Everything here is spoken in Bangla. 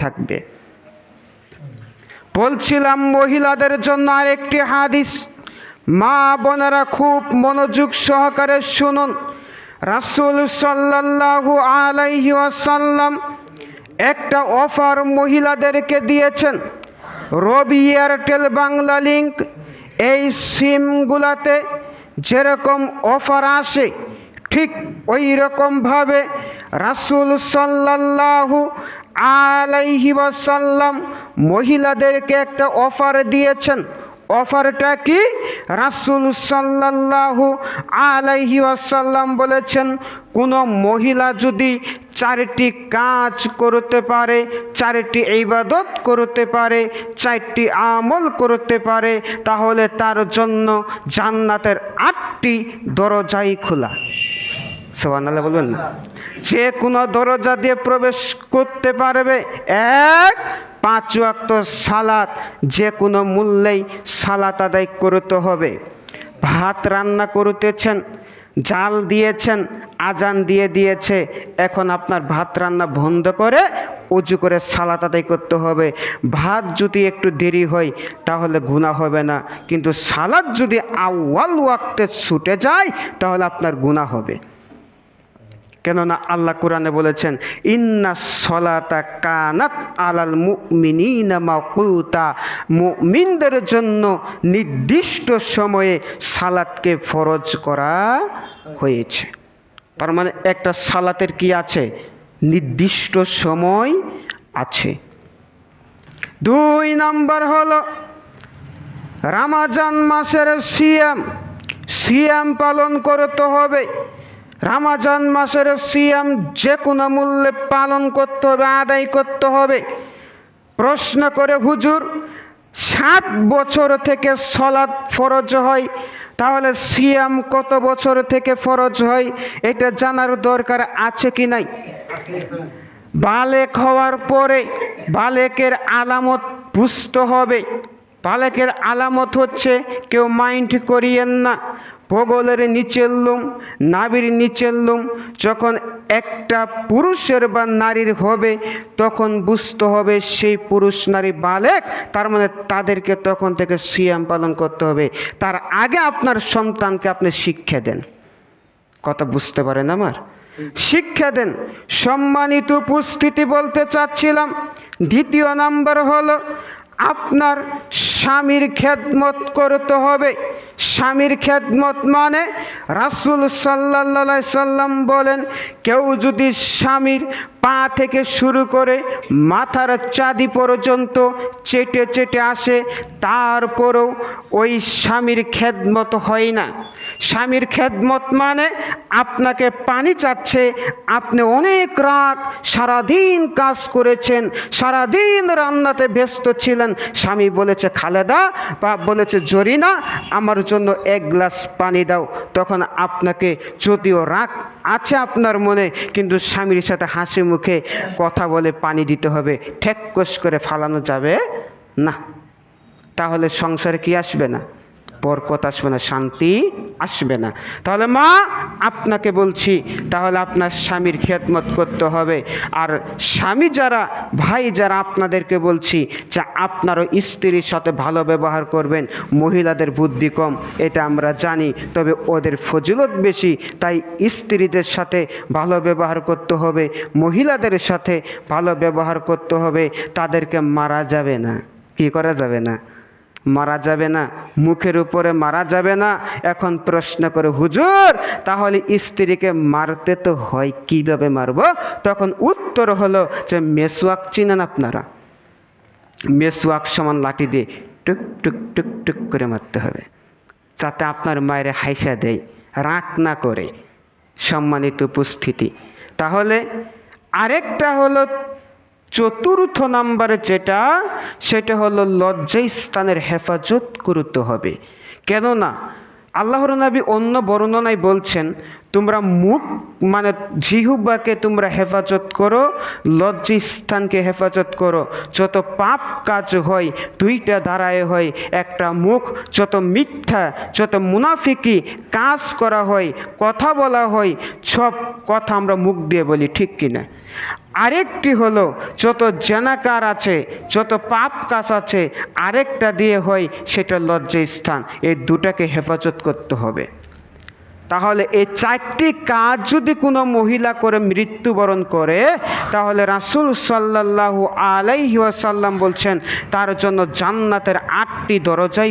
থাকবে। বলছিলাম, মহিলাদের জন্য আরেকটি হাদিস। মা বোনেরা খুব মনোযোগ সহকারে শুনুন। রাসুল সাল্লাল্লাহু আলাইহি ওয়াসাল্লাম একটা অফার মহিলাদেরকে দিয়েছেন। রবি এয়ারটেল বাংলা লিঙ্ক, এই সিমগুলাতে যেরকম অফার আসে, ঠিক ওই রকমভাবে রাসূল সাল্লাল্লাহু আলাইহি ওয়াসাল্লাম মহিলাদেরকে একটা অফার দিয়েছেন। অফারটা কি? রাসূল সাল্লাল্লাহু আলাইহি ওয়াসাল্লাম বলেছেন, কোনো মহিলা যদি চারটি কাজ করতে পারে, চারটি ইবাদত করতে পারে, চারটি আমল করতে পারে, তাহলে তার জন্য জান্নাতের আটটি দরজাই খোলা। সোহানাল্লাহ বলবেন না? যে কোনো দরজা দিয়ে প্রবেশ করতে পারবে এক, পাঁচ ওয়াক্ত সালাত, যে কোনো মূল্যেই সালাত আদায় করতে হবে। ভাত রান্না করতেছেন, জাল দিয়েছেন, আজান দিয়ে দিয়েছে, এখন আপনার ভাত রান্না বন্ধ করে উজু করে সালাত আদায় করতে হবে। ভাত যদি একটু দেরি হয়, তাহলে গুণা হবে না। কিন্তু সালাদ যদি আউয়াল ওয়াক্তে ছুটে যায়, তাহলে আপনার গুণা হবে। কেননা আল্লাহ কোরআনে বলেছেন, ইন্না সলাতা কানাত আলাল মাকুতা। মুমিনদের জন্য নির্দিষ্ট সময়ে সালাতকে ফরজ করা হয়েছে। তার মানে একটা সালাতের কি আছে? নির্দিষ্ট সময় আছে। দুই নাম্বার হলো, রামাজান মাসের সিয়াম। সিয়াম পালন করতে হবে। রামাজান মাসের সিয়াম যে কোনো মূল্যে পালন করতে হবে, আদায় করতে হবে। প্রশ্ন করে হুজুর, সাত বছর থেকে সলাদ ফরজ হয়, তাহলে সিয়াম কত বছর থেকে ফরজ হয়, এটা জানার দরকার আছে কি নাই? বালেক হওয়ার পরে বালেকের আলামত বুঝতে হবে। বালেকের আলামত হচ্ছে কেউ মাইন্ড করিয়েন না। ভূগোলের নিচের নাবির নিচের যখন একটা পুরুষের বা নারীর হবে, তখন বুঝতে হবে সেই পুরুষ নারী বালেক, তার মানে তাদেরকে তখন থেকে সিয়াম পালন করতে হবে। তার আগে আপনার সন্তানকে আপনি শিক্ষা দেন। কথা বুঝতে পারেন আমার? শিক্ষা দেন। সম্মানিত উপস্থিতি বলতে চাচ্ছিলাম। দ্বিতীয় নাম্বার হলো আপনার স্বামীর খেদমত করতে হবে। স্বামীর খেদমত মানে রাসুল সাল্লা সাল্লাম বলেন, কেউ যদি স্বামীর পা থেকে শুরু করে মাথার চাঁদি পর্যন্ত চেটে চেটে আসে। তারপরেও ওই স্বামীর খেদমত হয় না। স্বামীর খেদমত মানে আপনাকে পানি চাচ্ছে, আপনি অনেক রাত সারাদিন কাজ করেছেন, সারাদিন রান্নাতে ব্যস্ত ছিলেন। স্বামী বলেছে, খালেদা বা বলেছে, জরিনা, আমার জন্য এক গ্লাস পানি দাও। তখন আপনাকে যদিও রাগ আছে আপনার মনে, কিন্তু স্বামীর সাথে হাসি মুখে কথা বলে পানি দিতে হবে ঠেক করে ফালানো যাবে না। তাহলে সংসারে কি আসবে না? বরকত আসবে না, শান্তি আসবে না। তাহলে মা, আপনাকে বলছি, তাহলে আপনার স্বামীর খেদমত করতে হবে। আর স্বামী যারা, ভাই যারা, আপনাদেরকে বলছি যে আপনারও স্ত্রীর সাথে ভালো ব্যবহার করবেন, মহিলাদের বুদ্ধি কম, এটা আমরা জানি, তবে ওদের ফজিলত বেশি, তাই স্ত্রীদের সাথে ভালো ব্যবহার করতে হবে, মহিলাদের সাথে ভালো ব্যবহার করতে হবে, তাদেরকে মারা যাবে না। কি করা যাবে না? মারা যাবে না, মুখের উপরে মারা যাবে না। এখন প্রশ্ন করে, হুজুর, তাহলে স্ত্রীকে মারতে তো হয়, কীভাবে মারব? তখন উত্তর হলো যে, মেসওয়াক চিনেন আপনারা? মেসওয়াক সমান লাঠি দিয়ে টুক টুক টুক টুক করে মারতে হবে। যাতে আপনার মায়ের হাইসা দেয়, রাগ না করে। সম্মানিত উপস্থিতি। তাহলে আরেকটা হলো চতুর্থ নাম্বারে যেটা, সেটা হলো লজ্জা স্থানের হেফাজত করতে হবে। কেননা, আল্লাহর নবী অন্য বর্ণনায় বলছেন, তোমরা মুখ মানে জিহুবাকে তোমরা হেফাজত করো লজ্জা স্থানকে হেফাজত করো। যত পাপ কাজ হয়, দুইটা ধারায় হয়, একটা মুখ, যত মিথ্যা, যত মুনাফিকি কাজ করা হয়, কথা বলা হয়, সব কথা আমরা মুখ দিয়ে বলি, ঠিক কিনা? আরেকটি হলো, যত জেনাকার আছে, যত পাপ কাজ আছে, আরেকটা দিয়ে হয়, সেটা লজ্জার স্থান। এই দুটাকে হেফাজত করতে হবে। তাহলে এই চারটি কাজ যদি কোনো মহিলা করে, মৃত্যুবরণ করে, তাহলে রাসূল সাল্লাল্লাহু আলাইহি বলছেন, তার জন্য জান্নাতের আটটি দরজাই